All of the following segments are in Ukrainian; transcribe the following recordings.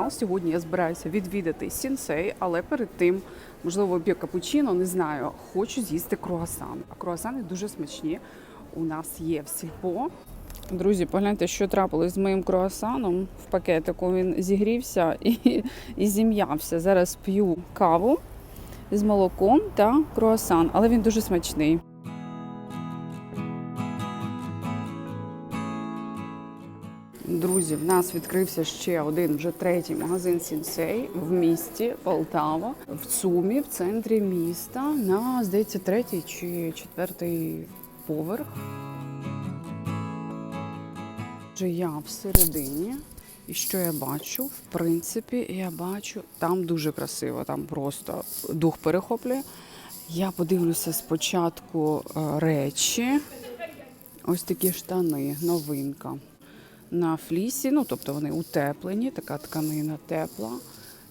канал. Сьогодні я збираюся відвідати сінсей, але перед тим, можливо, п'ю капучино, не знаю, хочу з'їсти круасан. А круасани дуже смачні. У нас є в сільпо. Друзі, погляньте, що трапилось з моїм круасаном в пакетику. Він зігрівся і, і зім'явся. Зараз п'ю каву з молоком та круасан, але він дуже смачний. Друзі, в нас відкрився ще один вже третій магазин Сінсей в місті Полтава, в Цумі, в центрі міста, на здається, третій чи четвертий поверх. Вже я всередині. І що я бачу? В принципі, я бачу, там дуже красиво, там просто дух перехоплює. Я подивлюся спочатку е, речі. Ось такі штани, новинка. На флісі, ну тобто вони утеплені, така тканина тепла.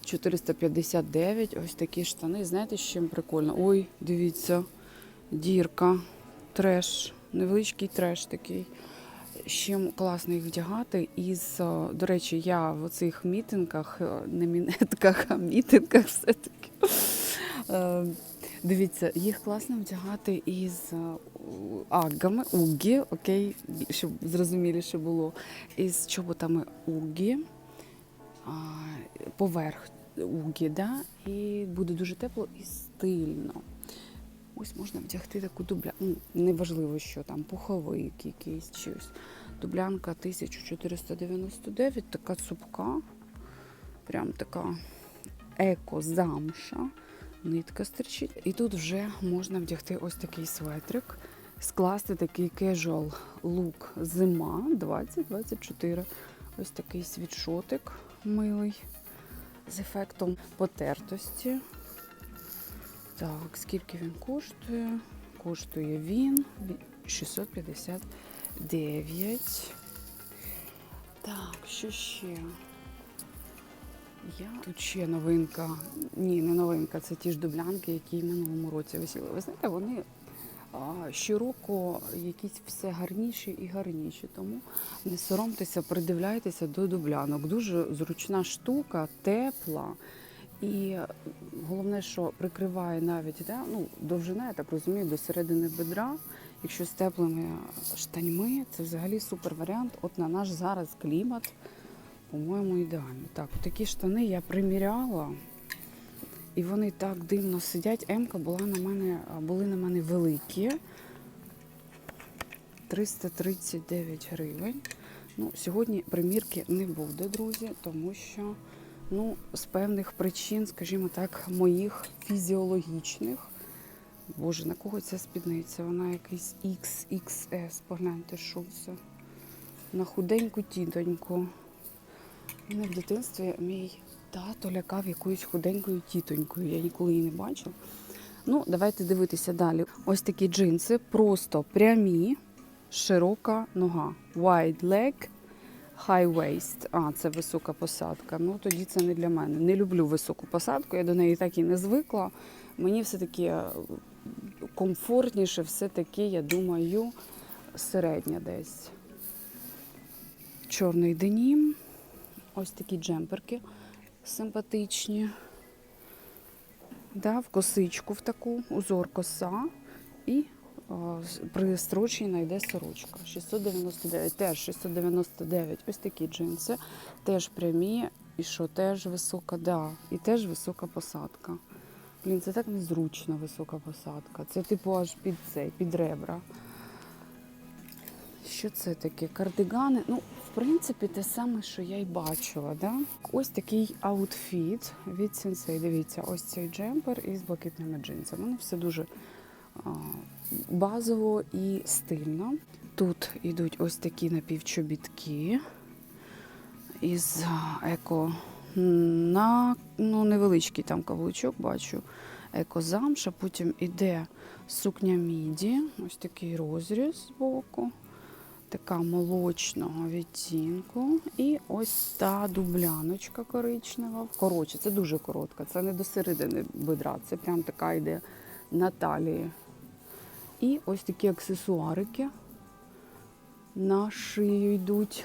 459, ось такі штани. Знаєте, з чим прикольно? Ой, дивіться, дірка, треш, невеличкий треш такий. З чим класно їх вдягати. Із, е, до речі, я в оцих мітингах, е, не мінетках, а мітингах все-таки. е, Дивіться, їх класно вдягати із аггами, угі, окей, щоб зрозуміліше було, із чоботами угі, поверх угі, да? і буде дуже тепло і стильно. Ось можна вдягти таку дубля. Ну, неважливо, що там пуховик якийсь чи ось. Дублянка 1499, така цупка, прям така еко-замша, нитка стерчить. І тут вже можна вдягти ось такий светрик, скласти такий кежуал лук зима 2024. Ось такий світшотик милий з ефектом потертості. Так, скільки він коштує? Коштує він 659. Так, що ще? Я тут ще новинка. Ні, не новинка, це ті ж дублянки, які в минулому році висіли. Ви знаєте, вони щороку якісь все гарніші і гарніші. Тому не соромтеся, придивляйтеся до дублянок. Дуже зручна штука, тепла. І головне, що прикриває навіть да, ну, довжина, я так розумію, до середини бедра. Якщо з теплими штаньми, це взагалі супер варіант. От на наш зараз клімат, по-моєму, ідеальний. Так, такі штани я приміряла, і вони так дивно сидять. Емка була на мене, були на мене великі. 339 гривень. Ну, сьогодні примірки не буде, друзі, тому що ну, з певних причин, скажімо так, моїх фізіологічних. Боже, на кого ця спідниця? Вона якийсь XXS. Погляньте, що це. На худеньку тітоньку. Мене в дитинстві мій тато лякав якоюсь худенькою тітонькою. Я ніколи її не бачила. Ну, давайте дивитися далі. Ось такі джинси, просто прямі, широка нога. Wide leg, high waist. А, це висока посадка. Ну, тоді це не для мене. Не люблю високу посадку, я до неї так і не звикла. Мені все-таки е, комфортніше, все-таки, я думаю, середня десь. Чорний денім. Ось такі джемперки симпатичні. Да, в косичку в таку, узор коса. І о, при строченні йде сорочка. 699, теж 699. Ось такі джинси. Теж прямі. І що теж висока, да, і теж висока посадка. Блін, це так незручно висока посадка. Це типу аж під цей, під ребра. Що це таке? Кардигани. Ну, в принципі, те саме, що я й бачила. Да? Ось такий аутфіт від Sensei. Дивіться, ось цей джемпер із блакитними джинсами. Воно все дуже базово і стильно. Тут йдуть ось такі напівчобітки із еко на ну, невеличкий там каблучок, бачу. Екозамша, потім іде сукня міді, ось такий розріз з боку така молочного відтінку. І ось та дубляночка коричнева. Коротше, це дуже коротка, це не до середини бедра, це прям така йде на талії. І ось такі аксесуарики на шию йдуть.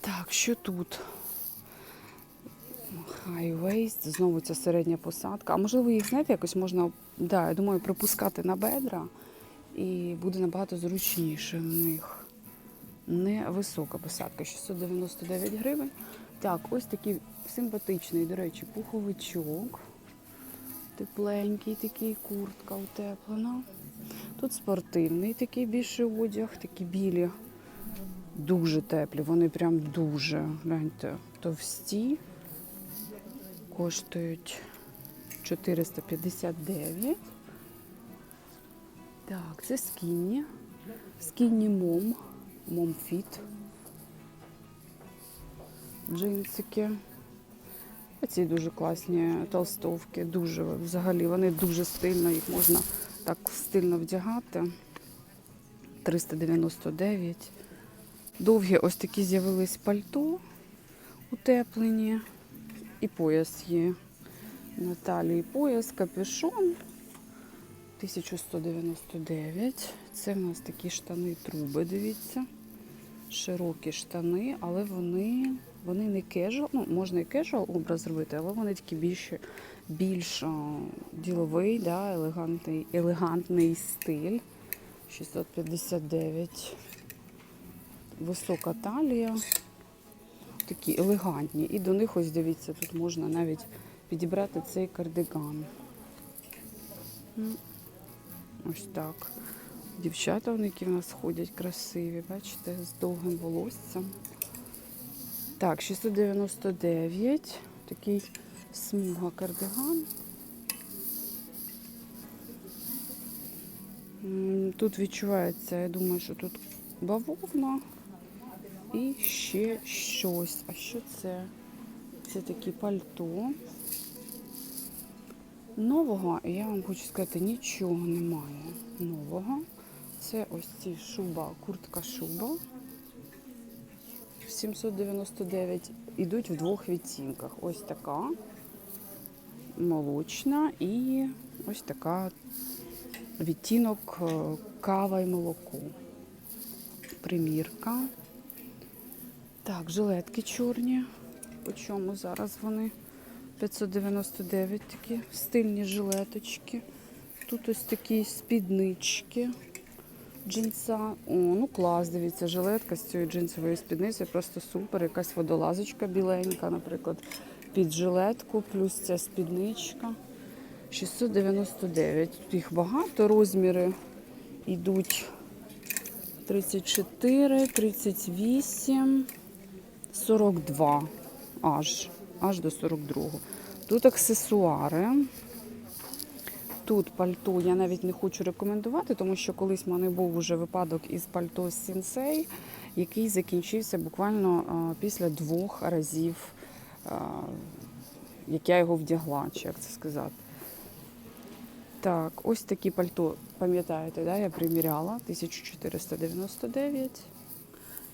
Так, що тут? High waist, знову ця середня посадка. А можливо, їх, знаєте, якось можна, да, я думаю, припускати на бедра і буде набагато зручніше в них. Невисока посадка, 699 гривень. Так, ось такий симпатичний, до речі, пуховичок. Тепленький такий, куртка утеплена. Тут спортивний такий більший одяг, такі білі, дуже теплі. Вони прям дуже, гляньте, товсті. Коштують 459. Так, це скіні. Скіні мом. Момфіт. Джинсики. Ці дуже класні толстовки, дуже взагалі вони дуже стильно, їх можна так стильно вдягати. 399. Довгі ось такі з'явились пальто утеплені. І пояс є. На талії пояс, капюшон. 1199. Це в нас такі штани труби, дивіться. Широкі штани, але вони, вони не кежуал, ну, можна і кежуал образ зробити, але вони такі більш, більш діловий, да, елегантний, елегантний стиль. 659. Висока талія. Такі елегантні. І до них ось дивіться, тут можна навіть підібрати цей кардиган. Ось так. Дівчата, вони, які в нас ходять красиві, бачите, з довгим волоссям. Так, 699. Такий смуга кардиган. Тут відчувається, я думаю, що тут бавовна і ще щось. А що це? Це такі пальто. Нового, я вам хочу сказати, нічого немає нового. Це ось ці шуба, куртка шуба. 799 ідуть в двох відтінках. Ось така молочна і ось така відтінок е, кава і молоко. Примірка. Так, жилетки чорні. По чому зараз вони? 599 такі стильні жилеточки. Тут ось такі спіднички. Джинса. О, ну клас, дивіться, жилетка з цією джинсовою спідницею. Просто супер. Якась водолазочка біленька, наприклад, під жилетку, плюс ця спідничка. 699. Тут їх багато. Розміри йдуть 34, 38, 42 аж, аж до 42-го. Тут аксесуари. Тут пальто я навіть не хочу рекомендувати, тому що колись в мене був уже випадок із пальто Сінсей, який закінчився буквально після двох разів, як я його вдягла, чи як це сказати. Так, ось такі пальто, пам'ятаєте, да, я приміряла 1499.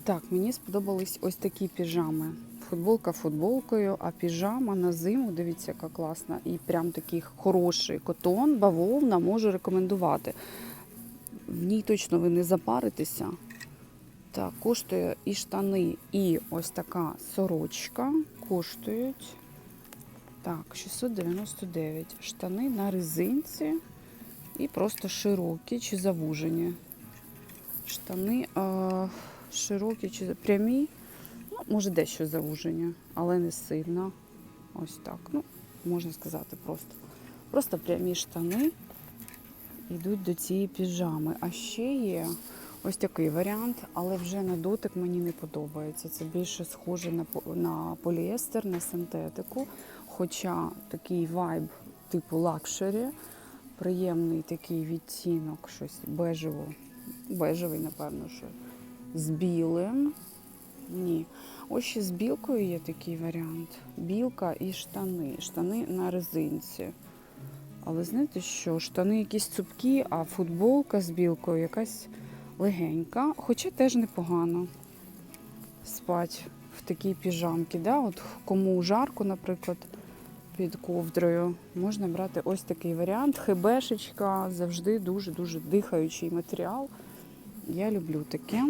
Так, мені сподобались ось такі піжами. Футболка футболкою, а піжама на зиму, дивіться, яка класна. І прям такий хороший котон, бавовна, можу рекомендувати. В ній точно ви не запаритеся. Так, коштує і штани, і ось така сорочка коштують. Так, 699. Штани на резинці і просто широкі чи завужені. Штани а, широкі чи прямі. Може, дещо завужені, але не сильно. Ось так. Ну, можна сказати, просто. Просто прямі штани йдуть до цієї піжами. А ще є ось такий варіант, але вже на дотик мені не подобається. Це більше схоже на, на поліестер, на синтетику. Хоча такий вайб типу лакшері, приємний такий відтінок, щось бежево, бежевий, напевно, що з білим. Ні. Ось ще з білкою є такий варіант. Білка і штани. Штани на резинці. Але знаєте що? Штани якісь цупкі, а футболка з білкою якась легенька, хоча теж непогано спать в такій піжамці. Да? Кому жарко, наприклад, під ковдрою, можна брати ось такий варіант. Хебешечка завжди дуже-дуже дихаючий матеріал. Я люблю таке.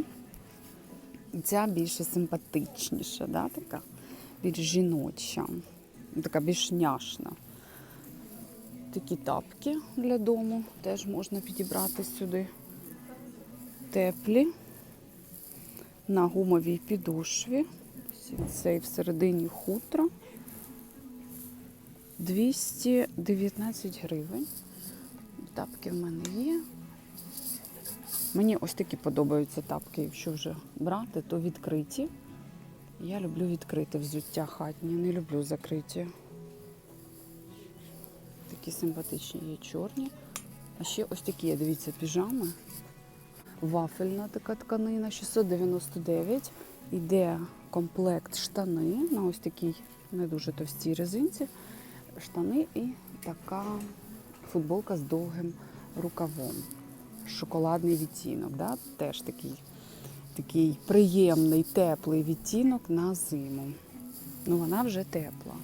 Ця більше симпатичніша, да, така? більш жіноча, така більш няшна. Такі тапки для дому теж можна підібрати сюди. Теплі на гумовій підошві. Цей всередині хутро. 219 гривень. Тапки в мене є. Мені ось такі подобаються тапки, якщо вже брати, то відкриті. Я люблю відкрите взуття хатні, не люблю закриті. Такі симпатичні є чорні. А ще ось такі, дивіться, піжами. Вафельна така тканина, 699. Іде комплект штани на ось такій не дуже товстій резинці. Штани і така футболка з довгим рукавом. Шоколадний відтінок, да? теж такий, такий приємний, теплий відтінок на зиму. Ну, вона вже тепла.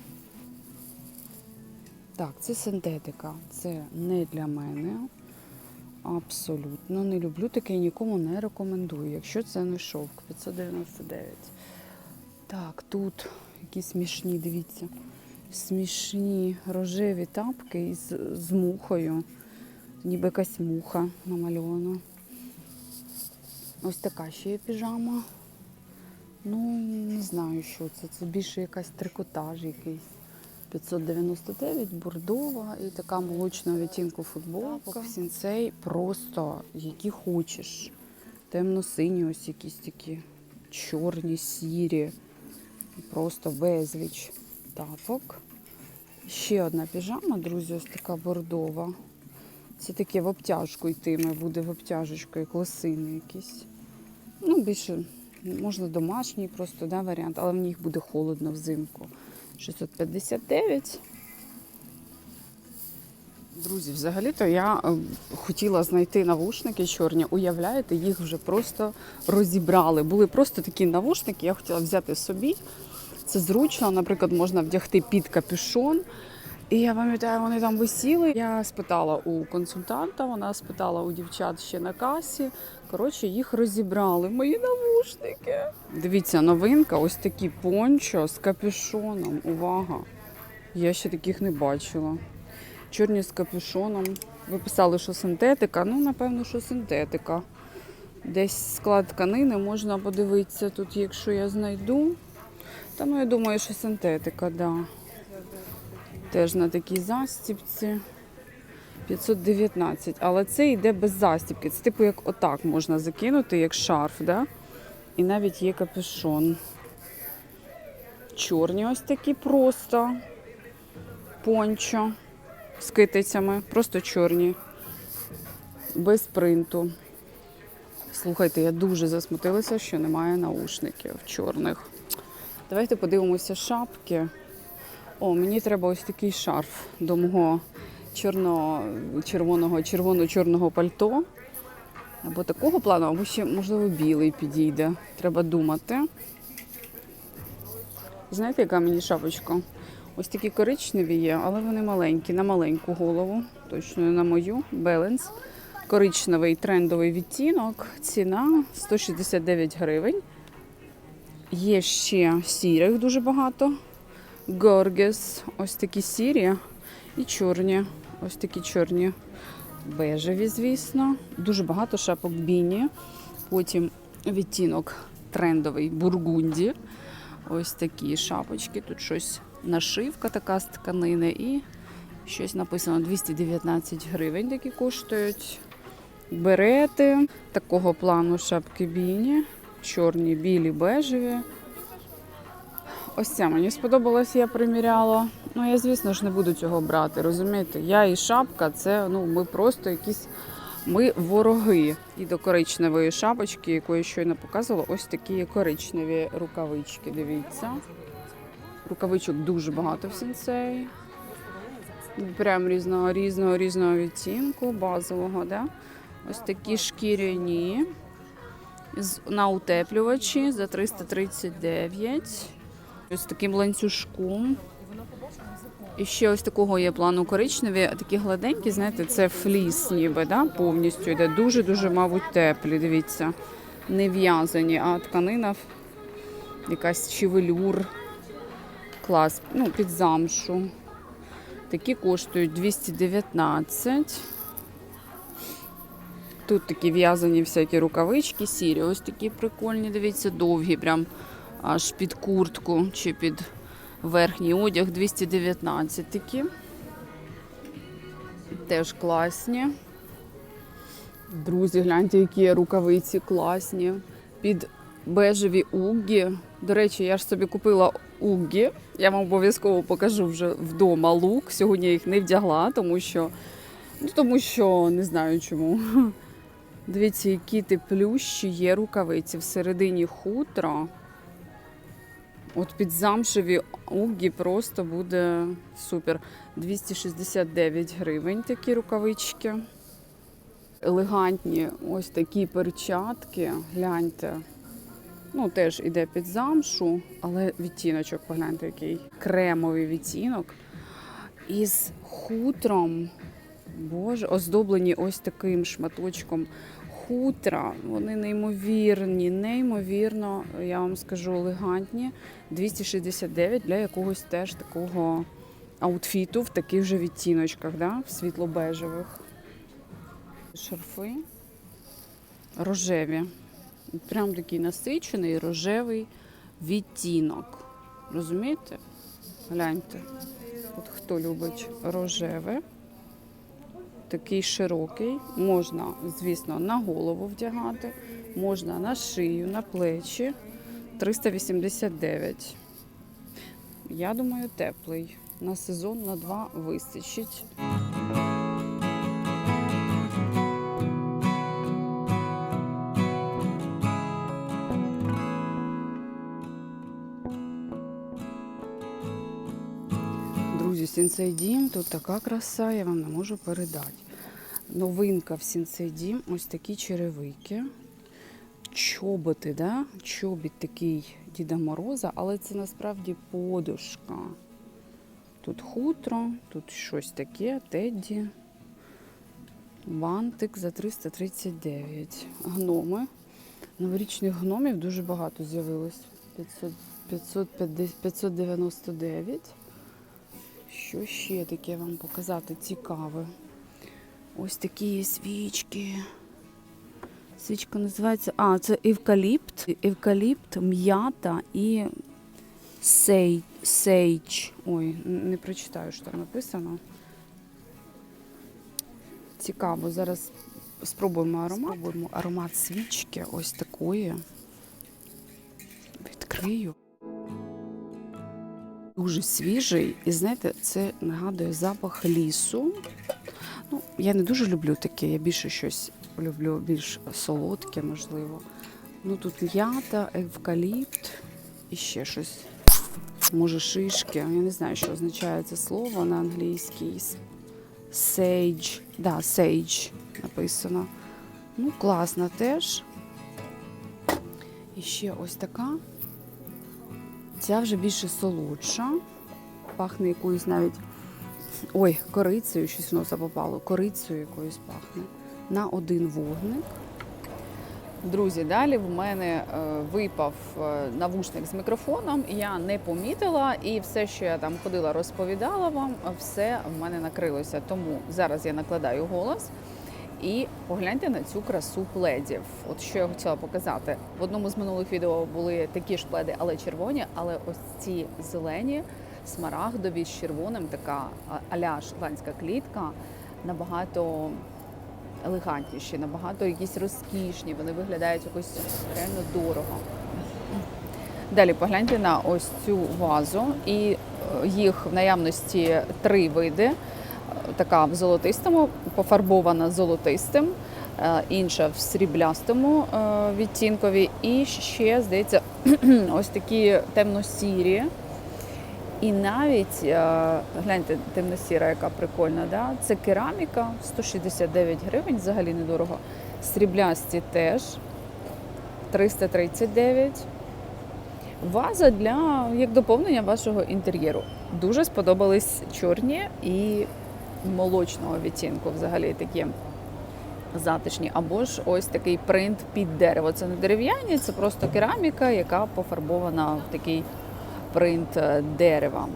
Так, це синтетика. Це не для мене. Абсолютно не люблю таке нікому не рекомендую, якщо це не шовк 599. Так, тут якісь смішні, дивіться, смішні рожеві тапки із з мухою. Ніби якась муха намальована. Ось така ще є піжама. Ну, не знаю, що це. Це більше якась трикотаж якийсь. 599, бордова і така молочного відтінку футболка. Сінцей просто які хочеш. Темно-сині, ось якісь такі чорні, сірі. Просто безліч тапок. Ще одна піжама, друзі, ось така бордова. Це таке в обтяжку йтиме, буде в обтяжечку, як лосини якісь. Ну, більше можна домашній просто да, варіант, але в них буде холодно взимку. 659. Друзі, взагалі-то я е, хотіла знайти навушники чорні. Уявляєте, їх вже просто розібрали. Були просто такі навушники, я хотіла взяти собі. Це зручно, наприклад, можна вдягти під капюшон. І я пам'ятаю, вони там висіли. Я спитала у консультанта, вона спитала у дівчат ще на касі. Коротше, їх розібрали. Мої навушники. Дивіться, новинка, ось такі пончо з капюшоном. Увага! Я ще таких не бачила. Чорні з капюшоном. Ви писали, що синтетика. Ну, напевно, що синтетика. Десь склад тканини можна подивитися тут, якщо я знайду. Та ну я думаю, що синтетика, так. Да. Теж на такій застіпці. 519. Але це йде без застіпки. Це типу як отак можна закинути, як шарф, да? І навіть є капюшон. Чорні ось такі просто. Пончо з китицями. Просто чорні. Без принту. Слухайте, я дуже засмутилася, що немає наушників чорних. Давайте подивимося шапки. О, мені треба ось такий шарф до мого чорно-червоного, червоно-чорного пальто. Або такого плану, або ще, можливо, білий підійде. Треба думати. Знаєте, яка мені шапочка? Ось такі коричневі є, але вони маленькі, на маленьку голову. Точно на мою. Баланс. Коричневий трендовий відтінок. Ціна 169 гривень. Є ще сірих дуже багато. Горгес, ось такі сірі і чорні. Ось такі чорні бежеві, звісно. Дуже багато шапок біні. Потім відтінок трендовий бургунді. Ось такі шапочки. Тут щось нашивка така з тканини. І щось написано 219 гривень, такі коштують. Берети такого плану шапки біні. Чорні, білі, бежеві. Ось ця мені сподобалась, я приміряла. Ну, я, звісно ж, не буду цього брати, розумієте? Я і шапка, це ну, ми просто якісь ми вороги. І до коричневої шапочки, яку я щойно показувала, ось такі коричневі рукавички. Дивіться. Рукавичок дуже багато в сінцеї. Прям різного різного різного відтінку, базового. Да? Ось такі шкіряні. На утеплювачі за 339. Ось таким ланцюжком. І ще ось такого є плану коричневі, а такі гладенькі, знаєте, це фліс ніби, да? повністю йде. Дуже-дуже, мабуть, теплі. Дивіться. не в'язані, а тканина якась чи велюр. Клас. Ну, під замшу. Такі коштують 219. Тут такі в'язані всякі рукавички, сірі. Ось такі прикольні, дивіться, довгі, прям аж під куртку чи під верхній одяг 219 такі. Теж класні. Друзі, гляньте, які рукавиці класні. Під бежеві уггі. До речі, я ж собі купила уггі. Я вам обов'язково покажу вже вдома лук. Сьогодні я їх не вдягла, тому що, ну, тому що не знаю чому. Дивіться, які теплющі є рукавиці. Всередині хутра. От під замшеві уггі просто буде супер. 269 гривень такі рукавички. Елегантні ось такі перчатки. Гляньте. Ну, теж іде під замшу, але відтіночок, погляньте, який кремовий відтінок. Із хутром, боже, оздоблені ось таким шматочком хутра. Вони неймовірні, неймовірно, я вам скажу, елегантні. 269 для якогось теж такого аутфіту в таких же відтіночках, да? в світло-бежевих. Шарфи рожеві. Прям такий насичений рожевий відтінок. Розумієте? Гляньте. От хто любить рожеве, такий широкий. Можна, звісно, на голову вдягати, можна на шию, на плечі. 389. Я думаю, теплий. На сезон на два вистачить. Друзі, Сінцей Дім, тут така краса, я вам не можу передати. Новинка в Сінцей Дім, ось такі черевики. Чоботи, да? чобіт такий Діда Мороза, але це насправді подушка. Тут хутро, тут щось таке, Тедді. Бантик за 339. Гноми. Новорічних гномів дуже багато з'явилось. 500, 550, 599. Що ще таке вам показати цікаве? Ось такі свічки. Свічка називається. А, це евкаліпт. Евкаліпт, м'ята і сей, сейдж. Ой, не прочитаю, що там написано. Цікаво. Зараз спробуємо аромат. Спробуємо аромат свічки ось такої. Відкрию. Дуже свіжий, і знаєте, це нагадує запах лісу. Ну, я не дуже люблю таке, я більше щось люблю, більш солодке, можливо. Ну тут м'ята, евкаліпт і ще щось. Може, шишки. Я не знаю, що означає це слово на англійській. Sage. Да, sage написано. Ну, класна теж. І ще ось така. Ця вже більше солодша. Пахне якоюсь навіть. Ой, корицею, щось в носа попало. Корицею якоюсь пахне. На один вогник. Друзі, далі в мене е, випав е, навушник з мікрофоном, я не помітила, і все, що я там ходила, розповідала вам, все в мене накрилося. Тому зараз я накладаю голос. І погляньте на цю красу пледів. От що я хотіла показати. В одному з минулих відео були такі ж пледи, але червоні. Але ось ці зелені, смарагдові з червоним, така аля шотландська клітка, набагато елегантніші, набагато якісь розкішні. Вони виглядають якось реально дорого. Далі погляньте на ось цю вазу, і е, їх в наявності три види. Е, Така в золотистому, пофарбована золотистим, е, інша в сріблястому відтінкові, і ще, здається, ось такі темно-сірі. І навіть е, гляньте, темно-сіра, яка прикольна, да? це кераміка 169 гривень, взагалі недорого. Сріблясті теж 339. Ваза для як доповнення вашого інтер'єру. Дуже сподобались чорні і молочного відтінку. Взагалі такі затишні, або ж ось такий принт під дерево. Це не дерев'яні, це просто кераміка, яка пофарбована в такий принт е, дерева.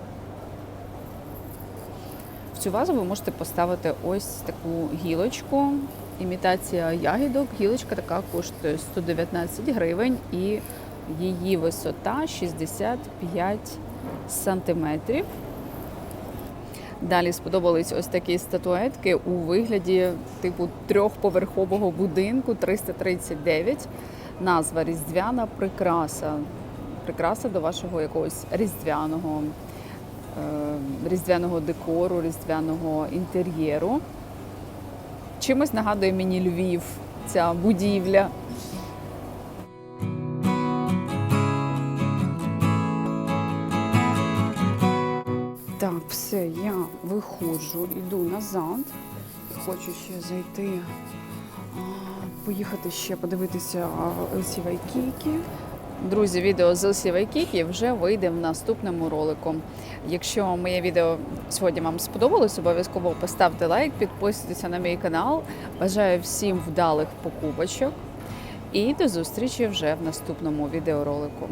В цю вазу ви можете поставити ось таку гілочку, імітація ягідок. Гілочка така коштує 119 гривень і її висота 65 сантиметрів. Далі сподобались ось такі статуетки у вигляді типу трьохповерхового будинку 339. Назва Різдвяна прикраса. Прикраса до вашого якогось різдвяного, е, різдвяного декору, різдвяного інтер'єру. Чимось нагадує мені Львів, ця будівля. Так, все, я виходжу, йду назад. Хочу ще зайти, поїхати ще подивитися Елсі Вайкікі. Друзі, відео з Елсі Вайкікі вже вийде в наступному ролику. Якщо моє відео сьогодні вам сподобалось, обов'язково поставте лайк, підписуйтеся на мій канал. Бажаю всім вдалих покупочок і до зустрічі вже в наступному відеоролику.